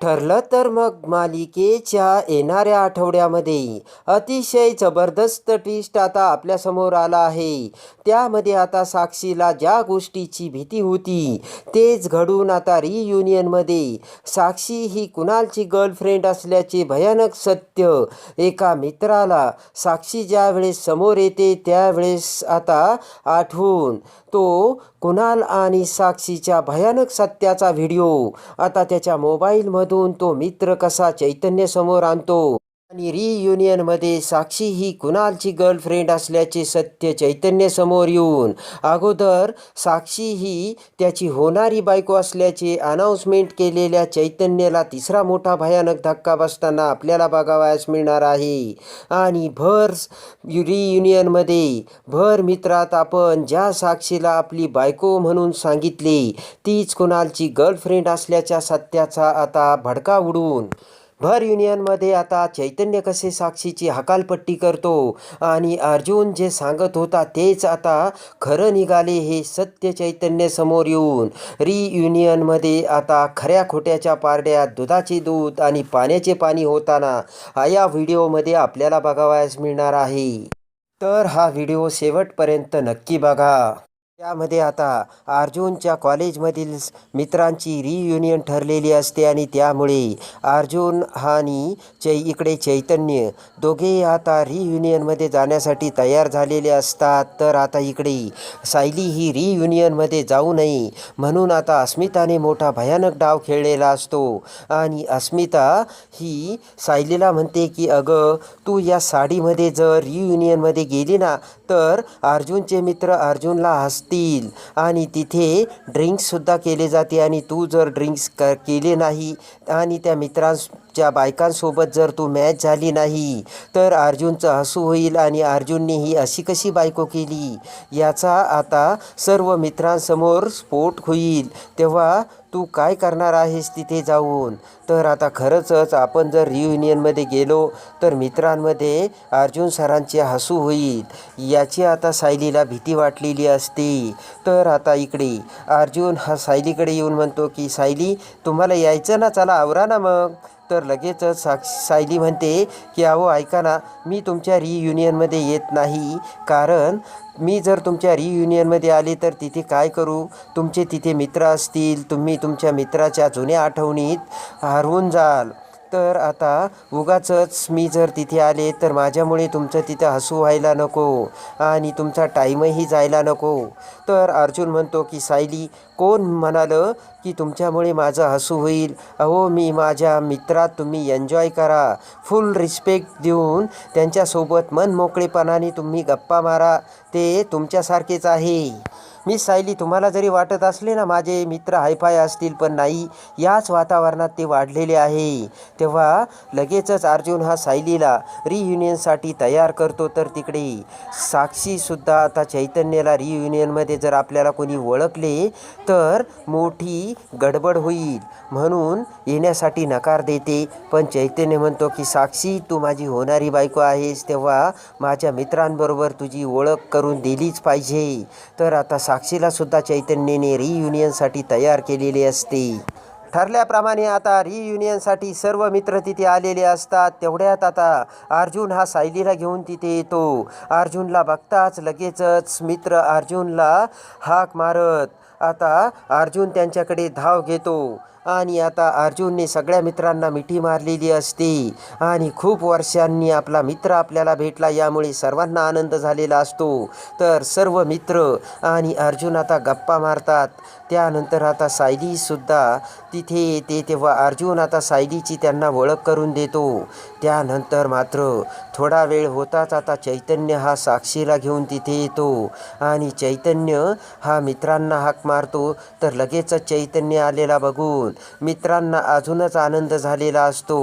ठरलं तर मग मालिकेच्या येणाऱ्या आठवड्यामध्ये अतिशय जबरदस्त ट्विस्ट आता आपल्यासमोर आला आहे. त्यामध्ये आता साक्षीला ज्या गोष्टीची भीती होती तेच घडून आता रियुनियनमध्ये साक्षी ही कुणालची गर्लफ्रेंड असल्याचे भयानक सत्य एका मित्राला साक्षी ज्यावेळेस समोर येते त्यावेळेस आता आठवून तो कुणाल आणि साक्षीच्या भयानक सत्याचा व्हिडिओ आता त्याच्या मधून तो मित्र कसा चैतन्य समोर आणतो? आणि रियुनियनमध्ये साक्षी ही कुणालची गर्लफ्रेंड असल्याचे सत्य चैतन्य समोर येऊन अगोदर साक्षी ही त्याची होणारी बायको असल्याचे अनाऊन्समेंट केलेल्या चैतन्याला तिसरा मोठा भयानक धक्का बसताना आपल्याला बघावयास मिळणार आहे. आणि भर रियुनियनमध्ये भर मित्रात आपण ज्या साक्षीला आपली बायको म्हणून सांगितले तीच कुणालची गर्लफ्रेंड असल्याच्या सत्याचा आता भडका उडून भर युनियनमध्ये आता चैतन्य कसे साक्षीची हकालपट्टी करतो आणि अर्जुन जे सांगत होता तेच आता खरं निघाले हे सत्य चैतन्य समोर येऊन. रियुनियनमध्ये आता खऱ्या खोट्याच्या पारड्यात दुधाचे दूध आणि पाण्याचे पाणी होताना हा या व्हिडिओमध्ये आपल्याला बघावयास मिळणार आहे. तर हा व्हिडिओ शेवटपर्यंत नक्की बघा. त्यामध्ये आता अर्जुनच्या कॉलेजमधील मित्रांची रियुनियन ठरलेली असते आणि त्यामुळे अर्जुन आणि चै इकडे चैतन्य दोघेही आता रियुनियनमध्ये जाण्यासाठी तयार झालेले असतात. तर आता इकडे सायली ही रियुनियनमध्ये जाऊ नये म्हणून आता अस्मिताने मोठा भयानक डाव खेळलेला असतो. आणि अस्मिता ही सायलीला म्हणते की अगं तू या साडीमध्ये जर रियुनियनमध्ये गेली ना तर अर्जुनचे मित्र अर्जुनला हसतील. आणि तिथे ड्रिंक्ससुद्धा केले जाते. आणि तू जर ड्रिंक्स क केले नाही आणि त्या मित्रांस ज्या बायकांसोबत जर तू मॅच झाली नाही तर अर्जुनचं हसू होईल आणि अर्जुनने ही अशी कशी बायको केली? याचा आता सर्व मित्रांसमोर स्फोट होईल. तेव्हा तू काय करणार आहेस तिथे जाऊन? तर आता खरंचच आपण जर रियुनियनमध्ये गेलो तर मित्रांमध्ये अर्जुन सरांचे हसू होईल. याची आता सायलीला भीती वाटलेली असते. तर आता इकडे अर्जुन हा सायलीकडे येऊन म्हणतो की सायली तुम्हाला यायचं ना? चला आवरा ना मग. तर लगेचच साक्ष सायली म्हणते की अहो ऐका ना मी तुमच्या रियुनियनमध्ये येत नाही. कारण मी जर तुमच्या रियुनियनमध्ये आले तर तिथे काय करू? तुमचे तिथे मित्र असतील. तुम्ही तुमच्या मित्राच्या जुन्या आठवणीत हरवून जाल. तर आता उगाचच मी जर तिथे आले तर माझ्यामुळे तुमचं तिथं हसू व्हायला नको आणि तुमचा टाईमही जायला नको. तर अर्जुन म्हणतो की सायली कोण म्हणालं की तुमच्यामुळे माझं हसू होईल? अहो मी माझ्या मित्रात तुम्ही एन्जॉय करा. फुल रिस्पेक्ट देऊन त्यांच्यासोबत मन मोकळेपणाने तुम्ही गप्पा मारा. ते तुमच्यासारखेच आहे. मी सायली तुम्हाला जरी वाटत असले ना माझे मित्र हायफाय असतील पण नाही. याच वातावरणात ते वाढलेले आहे. तेव्हा लगेचच अर्जुन हा सायलीला रियुनियनसाठी तयार करतो तर तिकडे. साक्षीसुद्धा आता चैतन्याला रियुनियनमध्ये जर आपल्याला कोणी ओळखले तर मोठी गडबड होईल. म्हणून येण्यासाठी नकार देते. पण चैतन्य म्हणतो की साक्षी तू माझी होणारी बायको आहेस. तेव्हा माझ्या मित्रांबरोबर तुझी ओळख करून दिलीच पाहिजे. तर आता साक्षीला सुद्धा चैतन्याने रियुनियनसाठी तयार केलेली असते. ठरल्याप्रमाणे आता रियुनियनसाठी सर्व मित्र तिथे आलेले असतात. तेवढ्यात आता अर्जुन हा सायलीला घेऊन तिथे येतो. अर्जुनला बघताच लगेचच मित्र अर्जुनला हाक मारत. आता अर्जुन त्यांच्याकडे धाव घेतो. आणि आता अर्जुनने सगळ्या मित्रांना मिठी मारलेली असते. आणि खूप वर्षांनी आपला मित्र आपल्याला भेटला यामुळे सर्वांना आनंद झालेला असतो. तर सर्व मित्र आणि अर्जुन आता गप्पा मारतात. त्यानंतर आता सायलीसुद्धा तिथे येते तेव्हा अर्जुन आता सायलीची त्यांना ओळख करून देतो. त्यानंतर मात्र थोडा वेळ होताच आता चैतन्य हा साक्षीला घेऊन तिथे येतो आणि चैतन्य हा मित्रांना हाक मारतो. तर लगेचच चैतन्य आलेला बघून मित्रांना अजूनच आनंद झालेला असतो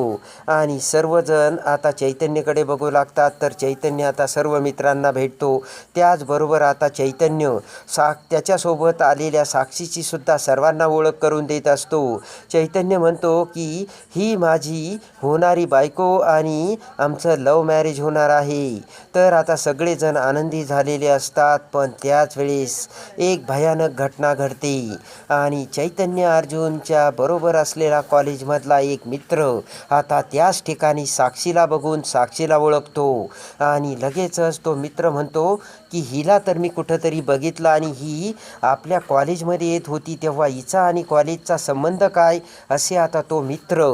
आणि सर्वजण आता चैतन्यकडे बघू लागतात. तर चैतन्य आता सर्व मित्रांना भेटतो. त्याचबरोबर आता चैतन्य सा त्याच्यासोबत आलेल्या साक्षी ची सुद्धा सर्वांना ओळख करून देत असतो. चैतन्य म्हणतो की ही माझी होणारी बायको आणि आमचं लव मॅरेज होणार आहे. तर आता सगळेजण आनंदी झालेले असतात पण त्याच वेळेस एक भयानक घटना घडते. आणि चैतन्य अर्जुनच्या बरोबर असलेला कॉलेजमधला एक मित्र आता त्याच ठिकाणी साक्षीला बघून साक्षीला ओळखतो. आणि लगेचच तो मित्र म्हणतो की हिला तर मी कुठंतरी बघितलं आणि ही आपल्या कॉलेजमध्ये येत होती तेव्हा हिचा आणि कॉलेजचा संबंध काय असे आता तो मित्र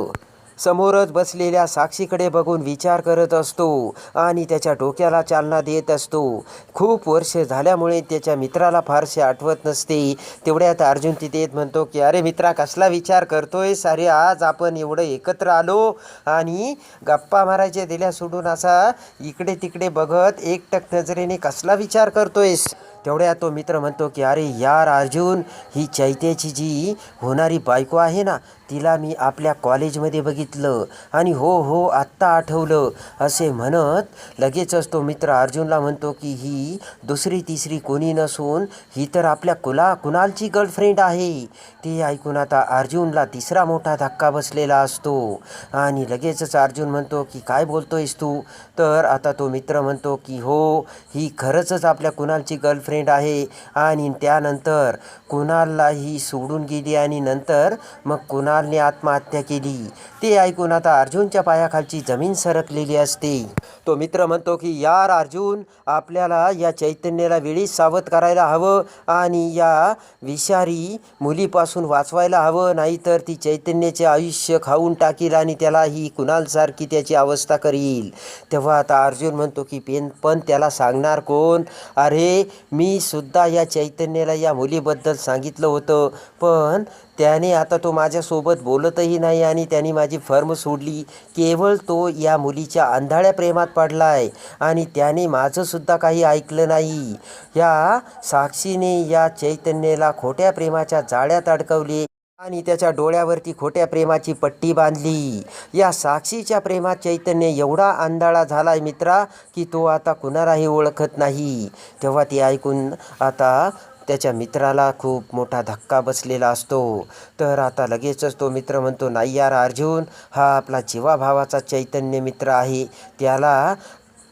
समोरच बसलेल्या साक्षीकडे बघून विचार करत असतो आणि त्याच्या डोक्याला चालना देत असतो. खूप वर्ष झाल्यामुळे त्याच्या मित्राला फारसे आठवत नसते. तेवढ्यात अर्जुन तिथे येत म्हणतो की अरे मित्रा कसला विचार करतोय? सारे आज आपण एवढं एकत्र आलो आणि गप्पा मारायच्या दिल्या सोडून असा इकडे तिकडे बघत एकटक नजरेने कसला विचार करतोयस? तेवढ्या तो मित्र म्हणतो की अरे यार अर्जुन ही चैत्याची जी होणारी बायको आहे ना तिला मी आपल्या कॉलेजमध्ये बघितलं आणि हो हो आत्ता आठवलं असे म्हणत लगेचच तो मित्र अर्जुनला म्हणतो की ही दुसरी तिसरी कोणी नसून ही तर आपल्या कुला कुणालची गर्लफ्रेंड आहे. ते ऐकून आता अर्जुनला तिसरा मोठा धक्का बसलेला असतो. आणि लगेचच अर्जुन म्हणतो की काय बोलतोयस तू? तर आता तो मित्र म्हणतो की हो ही खरंचच आपल्या कुणालची गर्लफ्रेंड आहे. आणि त्यानंतर कुणालला ही सोडून गेली आणि नंतर मग कुणालने आत्महत्या केली. ते ऐकून आता अर्जुनच्या पायाखालची जमीन सरकलेली असते. तो मित्र म्हणतो की यार अर्जुन आपल्याला या चैतन्याला वेळीच सावध करायला हवं आणि या विषारी मुलीपासून वाचवायला हवं नाहीतर ती चैतन्याचे आयुष्य खाऊन टाकील आणि त्याला ही कुणालसारखी त्याची अवस्था करील. तेव्हा आता अर्जुन म्हणतो की पेन पण त्याला सांगणार कोण? अरे मी सुद्धा या चैतन्याला या मुलीबद्दल सांगितलं होतं पण त्याने आता तो माझ्यासोबत बोलतही नाही आणि त्याने माझी फर्म सोडली. केवळ तो या मुलीच्या अंधाळ्या प्रेमात पडलाय. आणि त्याने माझंसुद्धा काही ऐकलं नाही. या साक्षीने या चैतन्याला खोट्या प्रेमाच्या जाळ्यात अडकवले आणि त्याच्या डोळ्यावरती खोट्या प्रेमाची पट्टी बांधली. या साक्षीच्या प्रेमात चैतन्य एवढा आंधळा झालाय मित्रा की तो आता कुणालाही ओळखत नाही. तेव्हा ती ऐकून आता त्याच्या मित्राला खूप मोठा धक्का बसलेला असतो. तर आता लगेचच तो मित्र म्हणतो नाही यार अर्जुन हा आपला जीवाभावाचा चैतन्य मित्र आहे. त्याला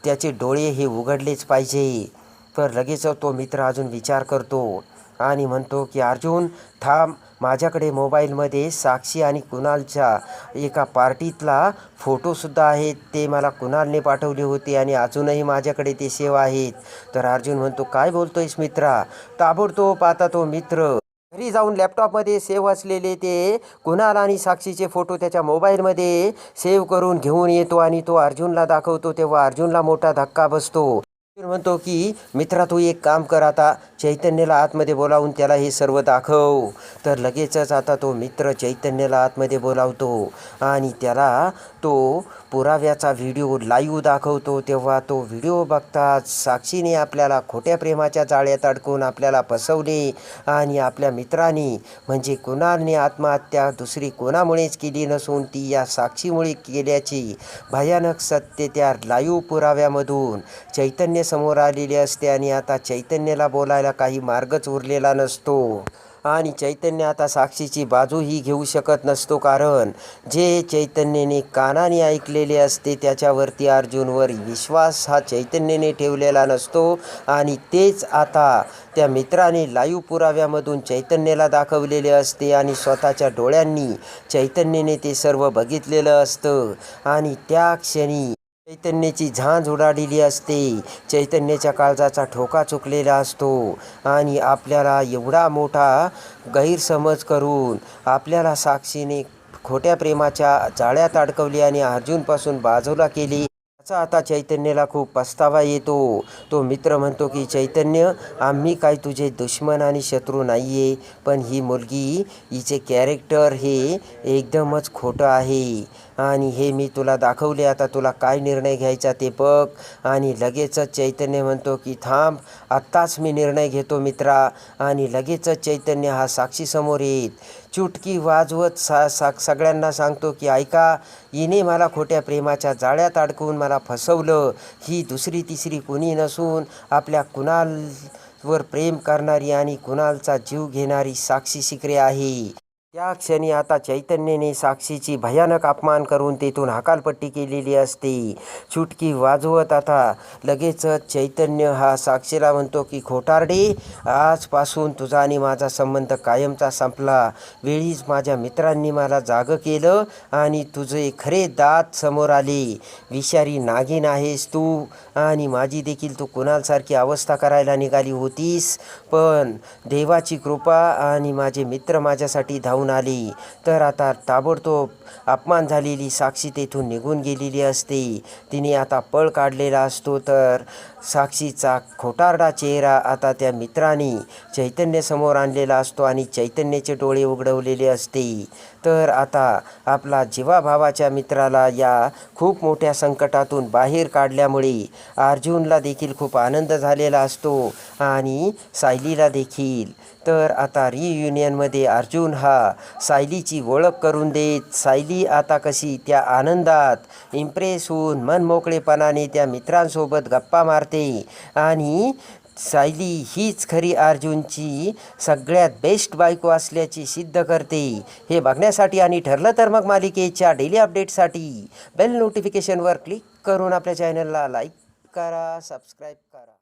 त्याचे डोळे हे उघडलेच पाहिजे. तर लगेच तो मित्र अजून विचार करतो आणि म्हणतो की अर्जुन थांब माझ्याकडे मोबाईलमध्ये साक्षी आणि कुणालच्या एका पार्टीतला फोटोसुद्धा आहेत. ते मला कुणालने पाठवले होते आणि अजूनही माझ्याकडे ते सेव आहेत. तर अर्जुन म्हणतो काय बोलतोयस मित्रा? ताबडतोब आता तो मित्र घरी जाऊन लॅपटॉपमध्ये सेव्ह असलेले ते कुणाल आणि साक्षीचे फोटो त्याच्या मोबाईलमध्ये सेव्ह करून घेऊन येतो आणि तो अर्जुनला दाखवतो. तेव्हा अर्जुनला मोठा धक्का बसतो. म्हणतो की मित्रा तू एक काम कर आता चैतन्याला आतमध्ये बोलावून त्याला हे सर्व दाखव. तर लगेचच आता तो मित्र चैतन्याला आतमध्ये बोलावतो आणि त्याला तो पुराव्याचा व्हिडिओ लाईव्ह दाखवतो. तेव्हा तो व्हिडिओ बघताच साक्षीने आपल्याला खोट्या प्रेमाच्या जाळ्यात अडकून आपल्याला फसवले आणि आपल्या मित्राने म्हणजे कुणाने आत्महत्या दुसरी कोणामुळेच केली नसून ती या साक्षीमुळे केल्याची भयानक सत्य त्या लाईव्ह पुराव्यामधून चैतन्य समोर आलेली असते आणि आता चैतन्याला बोलायला काही मार्गच उरलेला नसतो. आणि चैतन्य आता साक्षीची बाजूही घेऊ शकत नसतो कारण जे चैतन्याने कानाने ऐकलेले असते त्याच्यावरती अर्जुनवर विश्वास हा चैतन्याने ठेवलेला नसतो. आणि तेच आता त्या मित्राने लाईव्ह पुराव्यामधून चैतन्याला दाखवलेले असते आणि स्वतःच्या डोळ्यांनी चैतन्याने ते सर्व बघितलेलं असतं. आणि त्या क्षणी चैतन्याची झांज उडालेली असते. चैतन्याच्या काळजाचा ठोका चुकलेला असतो. आणि आपल्याला एवढा मोठा गैरसमज करून आपल्याला साक्षीने खोट्या प्रेमाच्या जाळ्यात अडकवली आणि अर्जुनपासून बाजूला केली. याचा आता चैतन्याला खूप पस्तावा येतो. तो मित्र म्हणतो की चैतन्य आम्ही काय तुझे दुश्मन आणि शत्रू नाही आहे पण ही मुलगी हिचे कॅरेक्टर हे एकदमच खोटं आहे. आणि हे मी तुला दाखवले आता तुला काय निर्णय घ्यायचा ते बघ. आणि लगेचच चैतन्य म्हणतो की थांब आत्ताच मी निर्णय घेतो मित्रा. आणि लगेचच चैतन्य हा साक्षीसमोर येईल. चुटकी वाजवत सा सा सगळ्यांना सांगतो की ऐका हिने मला खोट्या प्रेमाच्या जाळ्यात अडकवून मला फसवलं. ही दुसरी तिसरी कोणी नसून आपल्या कुणाल वर प्रेम करणारी आणि कुणालचा जीव घेणारी साक्षी शिकरे आहे. त्या क्षणी आता चैतन्याने साक्षीची भयानक अपमान करून तेथून हकालपट्टी केलेली असते. चुटकी वाजवत आता लगेचच चैतन्य हा साक्षीला म्हणतो की खोटारडे आजपासून तुझा आणि माझा संबंध कायमचा संपला. वेळीच माझ्या मित्रांनी मला जागं केलं आणि तुझे खरे दात समोर आले. विषारी नागिन आहेस तू आणि माझी देखील तू कुणालसारखी अवस्था करायला निघाली होतीस. पण देवाची कृपा आणि माझे मित्र माझ्यासाठी धाव धावून आले. तर आता ताबडतोब अपमान झालेली साक्षी तेथून निघून गेलेली असते. तिने आता पळ काढलेला असतो तर साक्षीचा खोटारडा चेहरा आता त्या मित्राने चैतन्यासमोर आणलेला असतो आणि चैतन्याचे डोळे उघडवलेले असते. तर आता आपला जीवाभावाच्या मित्राला या खूप मोठ्या संकटातून बाहेर काढल्यामुळे अर्जुनला देखील खूप आनंद झालेला असतो आणि सायलीला देखील. तर आता रियुनियनमध्ये अर्जुन हा सायलीची ओळख करून देत सायली आता कशी? त्या आनंदात इम्प्रेस होऊन मनमोकळेपणाने त्या मित्रांसोबत गप्पा मारते आणि सायली हीच खरी अर्जुनची सगळ्यात बेस्ट बायको असल्याची सिद्ध करते. हे बघण्यासाठी आणि ठरलं तर मग मालिकेच्या डेली अपडेटसाठी बेल नोटिफिकेशनवर क्लिक करून आपल्या चॅनलला लाईक करा सबस्क्राईब करा.